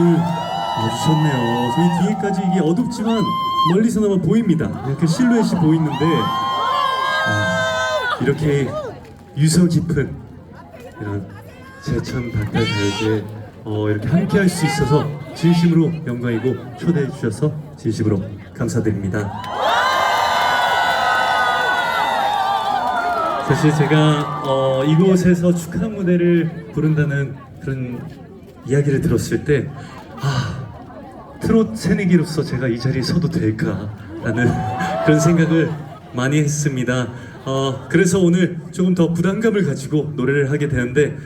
아주 좋네요. 저희 뒤에까지 이게 어둡지만 멀리서나마 보입니다. 이렇게 실루엣이 보이는데 아, 이렇게 유서 깊은 이런 제천 닭달가요제 어, 이렇게 함께 할 수 있어서 진심으로 영광이고 초대해 주셔서 진심으로 감사드립니다. 사실 제가 어, 이곳에서 축하 무대를 부른다는 그런 이야기를 들었을 때 아, 트롯 새내기로서 제가 이 자리에 서도 될까라는 그런 생각을 많이 했습니다. 어, 그래서 오늘 조금 더 부담감을 가지고 노래를 하게 되는데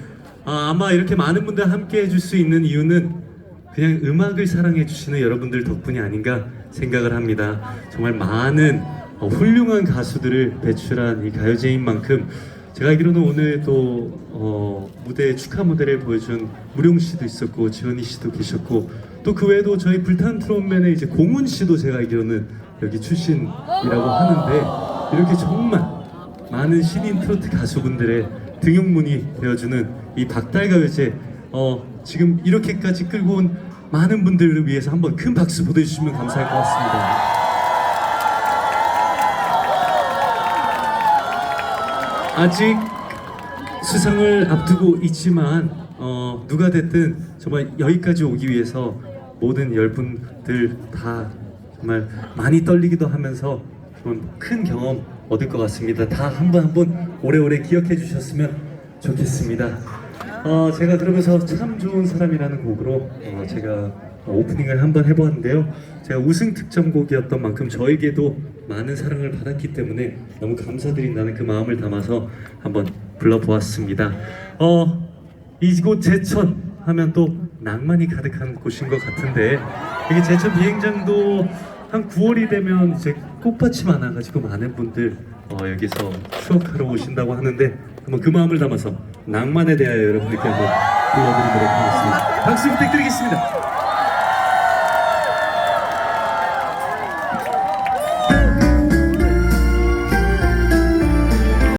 아, 아마 이렇게 많은 분들 함께 해줄 수 있는 이유는 그냥 음악을 사랑해 주시는 여러분들 덕분이 아닌가 생각을 합니다. 정말 많은 어, 훌륭한 가수들을 배출한 이 가요제인 만큼 제가 알기로는 오늘 또 어, 무대 축하 무대를 보여준 무룡 씨도 있었고 지원이 씨도 계셨고 또 그 외에도 저희 불탄 트롯맨의 이제 공훈 씨도 제가 알기로는 여기 출신이라고 하는데 이렇게 정말 많은 신인 트로트 가수분들의 등용문이 되어주는 이 박달가요제 어, 지금 이렇게까지 끌고 온 많은 분들을 위해서 한번 큰 박수 보내주시면 감사할 것 같습니다. 아직 수상을 앞두고 있지만 어, 누가 됐든 정말 여기까지 오기 위해서 모든 열 분들 다 정말 많이 떨리기도 하면서 좀큰 경험 얻을 것 같습니다. 다 한 분 한 분 오래오래 기억해 주셨으면 좋겠습니다. 어, 제가 그러면서 참 좋은 사람이라는 곡으로 어, 제가 오프닝을 한번 해보았는데요. 제가 우승 특정곡이었던 만큼 저에게도 많은 사랑을 받았기 때문에 너무 감사드린다는 그 마음을 담아서 한번 불러보았습니다. 어, 이곳 제천 하면 또 낭만이 가득한 곳인 것 같은데 여기 제천 비행장도 한 9월이 되면 이제 꽃밭이 많아가지고 많은 분들 어, 여기서 추억하러 오신다고 하는데 한번 그 마음을 담아서 낭만에 대하여 여러분들께 한번 불러드리도록 하겠습니다. 박수 부탁드리겠습니다.